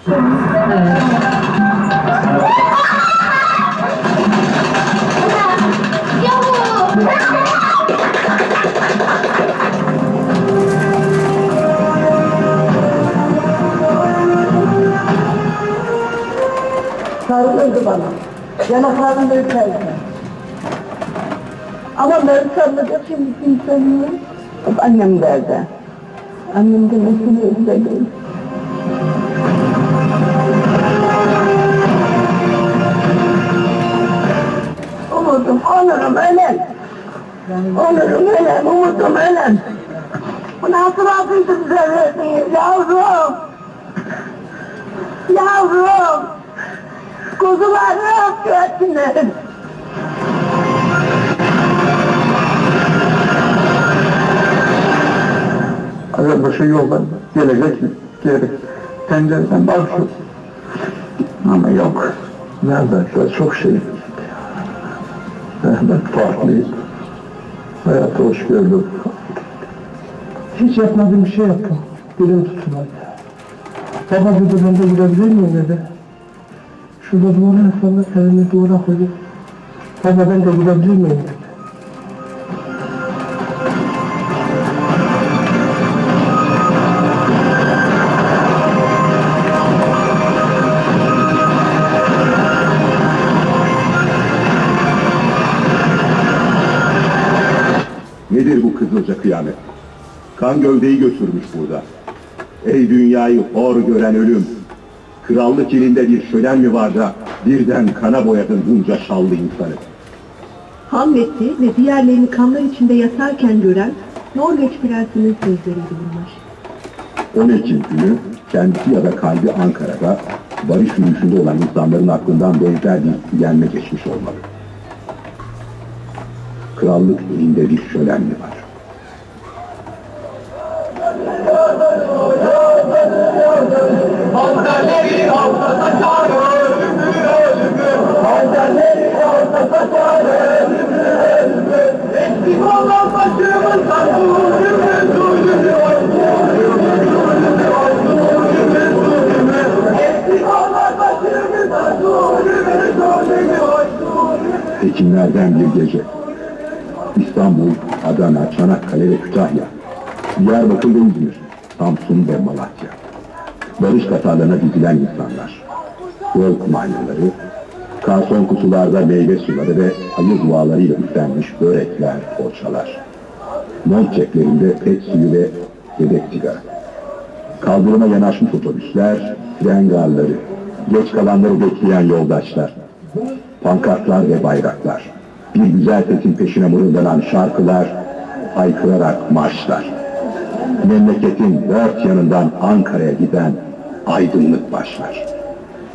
Sarılırdı bana. Yanaklarında öperdi. Ama ben sarılacak şimdi kimsem yok. Annem derdi. Annem özledim. Umudum, Onurum, ölem, umudum, ölem. Bu nasıl adıydı bize verdiniz yavrum? Yavrum! Kuzularım götünür. Arabası yoldan gelecek? Geri. Pencereden bakıyor. Ama yok. Neredeyse çok şey. Mehmet farklıydı. Hayata hoş gördüm. Hiç yapmadığım bir şey yaptım. Dilim tutulmadı. Baba dedi ben de gidebilir miyim dedi. Şurada duvara yaslandı, elini duvara koydu. Baba ben de gidebilir miyim dedi. Nedir bu kızılca kıyamet? Kan gövdeyi götürmüş burada. Ey dünyayı hor gören ölüm! Krallık ilinde bir şölen mi var da birden kana boyadın bunca şallı insanı? Hamlet'i ve diğerlerini kanlar içinde yatarken gören Norveç prensinin sözleriydi bunlar. 10 Ekim günü kendisi ya da kalbi Ankara'da barış yürüyüşünde olan insanların aklından benzer bir gelme geçmiş olmalı. Krallık ilinde bir şölen var? Ekimlerden bir gece. İstanbul, Adana, Çanakkale ve Kütahya, Diyarbakır ve İzmir, Samsun ve Malatya. Barış katarlarına dizilen insanlar. Yol kumanyaları, karson kutularda meyve suları ve hayır dualarıyla üflenmiş börekler, poğaçalar. Mont ceplerinde pet suyu ve yedek sigara. Kaldırıma yanaşmış otobüsler, tren garları, geç kalanları bekleyen yoldaşlar, pankartlar ve bayraklar, bir güzel sesin peşine mırıldanan şarkılar, haykırarak marşlar. Memleketin dört yanından Ankara'ya giden aydınlık başlar.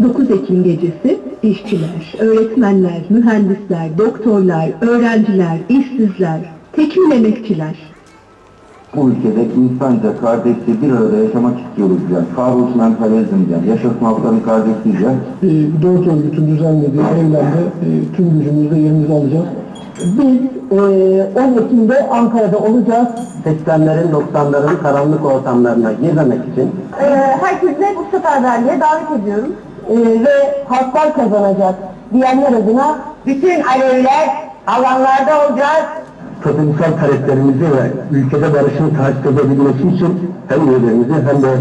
9 Ekim gecesi işçiler, öğretmenler, mühendisler, doktorlar, öğrenciler, işsizler, tekmil emekçiler, Bu ülkede insanca, kardeşçe bir arada yaşamak istiyoruz diyen, kahrolsun Emperyalizm diyen, yaşasın halkların kardeşliği diyen, E, dört örgütün düzenlediği eylemde e, tüm gücümüzle yerimizi alacağız. Biz e, 10 Ekim'de Ankara'da olacağız. 80'lerin 90'ların karanlık ortamlarına girmemek için E, herkese bu seferberliğe davet ediyorum. E, ve halklar kazanacak diyenler adına bütün alevler alanlarda olacağız. Toplumsal taleplerimizi ve ülkede barışın takip edebilmesi için hem üyelerimizi hem de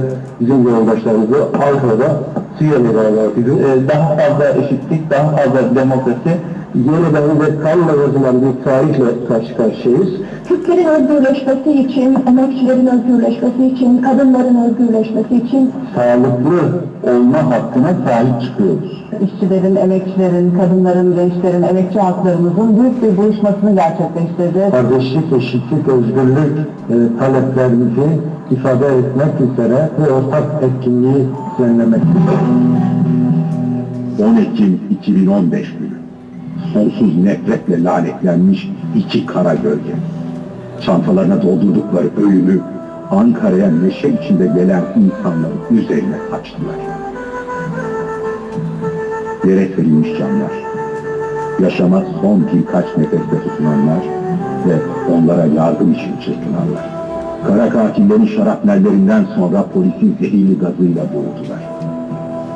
bizim yoldaşlarımızı Ankara'da Suriye'ye davet ediyoruz. e, daha fazla eşitlik, daha fazla demokrasi, Yeniden ve kanla yazılan bir tarihle karşı karşıyayız. Türklerin özgürleşmesi için, emekçilerin özgürleşmesi için, kadınların özgürleşmesi için sağlıklı olma hakkına sahip çıkıyoruz. İşçilerin, emekçilerin, kadınların, gençlerin, emekçi halklarımızın büyük bir buluşmasını gerçekleştireceğiz. Kardeşlik, eşitlik, özgürlük e, taleplerimizi ifade etmek üzere bu ortak etkinliği düzenlemek 10 Ekim 2015 günü. Sonsuz nefretle lanetlenmiş iki kara gölge. Çantalarına doldurdukları ölümü Ankara'ya neşe içinde gelen insanların üzerine saçtılar. Yere serilmiş canlar. Yaşama son birkaç nefeste tutunanlar ve onlara yardım için çırpınanlar. Kara katillerin şarapnellerinden sonra polisin zehirli gazıyla boğuldular.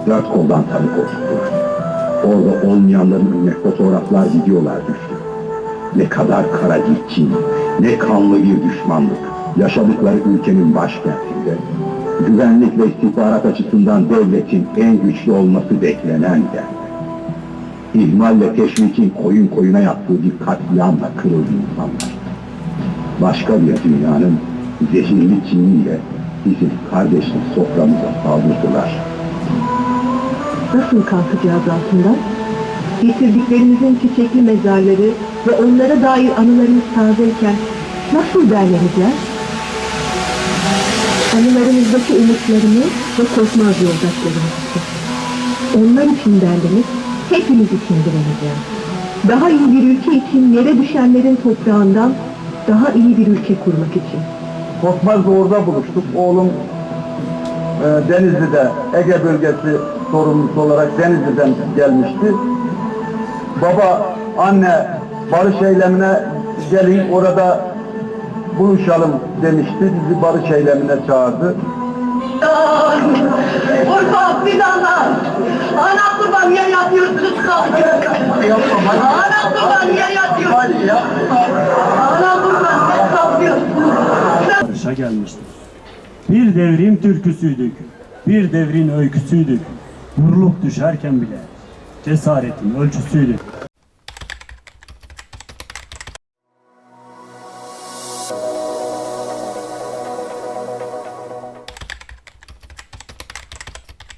Dört koldan tanık oturttular. Orada olmayanların önüne fotoğraflar, videolar düştü. Ne kadar kara bir kin, ne kanlı bir düşmanlık. Yaşadıkları ülkenin başkentinde, güvenlik ve istihbarat açısından devletin en güçlü olması beklenen yerde. İhmalle teşvikin koyun koyuna yaptığı bir katliamla kırıldı insanlar. Başka bir dünyanın zehirli kiniyle bizim kardeşlik soframıza saldırdılar. Nasıl kalkacağız altından? Getirdiklerimizin çiçekli mezarları ve onlara dair anılarımız tazeyken nasıl derleneceğiz? Anılarımızdaki umutlarını ve korkmaz yoldaşlarımızı. Onlar için derdimiz, hepimiz için direneceğiz. Daha iyi bir ülke için yere düşenlerin toprağından daha iyi bir ülke kurmak için. Korkmaz'da orada buluştuk. Oğlum e, Denizli'de Ege bölgesi sorumlusu olarak Denizli'den gelmişti. Baba, anne barış eylemine gelin orada buluşalım demişti. Bizi barış eylemine çağırdı. Urfa fidanlar. Ana kurban niye yatıyorsunuz kalkıyorsunuz? Ana kurban niye yatıyorsunuz? Ana kurban niye kalkıyorsunuz? barışa gelmiştir. Bir devrin türküsüydük, bir devrin öyküsüydük. Vurulup düşerken bile cesaretin ölçüsüydük.